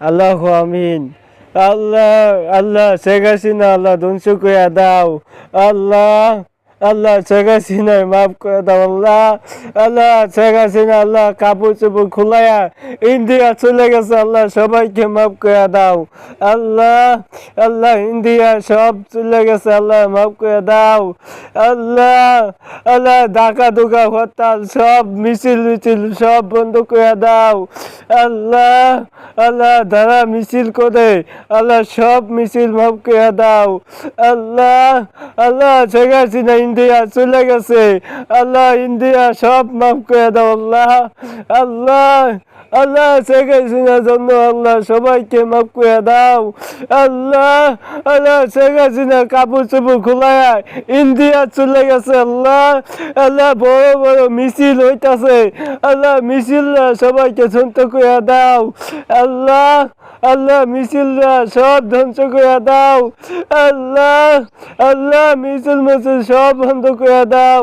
আল্লাহ আমিন। আল্লাহ আল্লাহ শেখ হাসিনা আল্লাহ ধ্বংস করে দাও। আল্লাহ। আল্লাহ শেখ হাসিনায় মাফ করে দাও, আল্লাহ। আল্লাহ শেখ হাসিনা, আল্লাহ কাপড় চোপড় খোলায়া ইন্ডিয়া চলে গেছে, আল্লাহ সবাইকে মাফ করে দাও। আল্লাহ আল্লাহ ইন্ডিয়া সব চলে গেছে, আল্লাহ মাফ করে দাও। আল্লাহ আল্লাহ ডাকা দুকা হরতাল সব মিছিল মিছিল সব বন্ধ করে দাও। আল্লাহ আল্লাহ যারা মিছিল করে, আল্লাহ সব মিছিল মাফ করে দাও। আল্লাহ আল্লাহ শেখ হাসিনা ইন্ডিয়া চলে গেছে। আল্লাহ, ইন্ডিয়া সব মাফ করে দাও, আল্লাহ। আল্লাহ আল্লাহ, শেখ হাসিনার জন্য আল্লাহ সবাইকে মাফ করে দাও। আল্লাহ আল্লাহ, শেখ হাসিনা কাপড় চোপড় খোলায় ইন্ডিয়া চলে গেছে, আল্লাহ। আল্লাহ, বড় বড় মিছিল হইতাছে। আল্লাহ মিছিল সবাইকে শান্ত করে দাও। আল্লাহ আল্লাহ মিছিল সব ধ্বংস করে দাও আল্লাহ আল্লাহ মিছিল মিছিল সব বন্ধ করে দাও।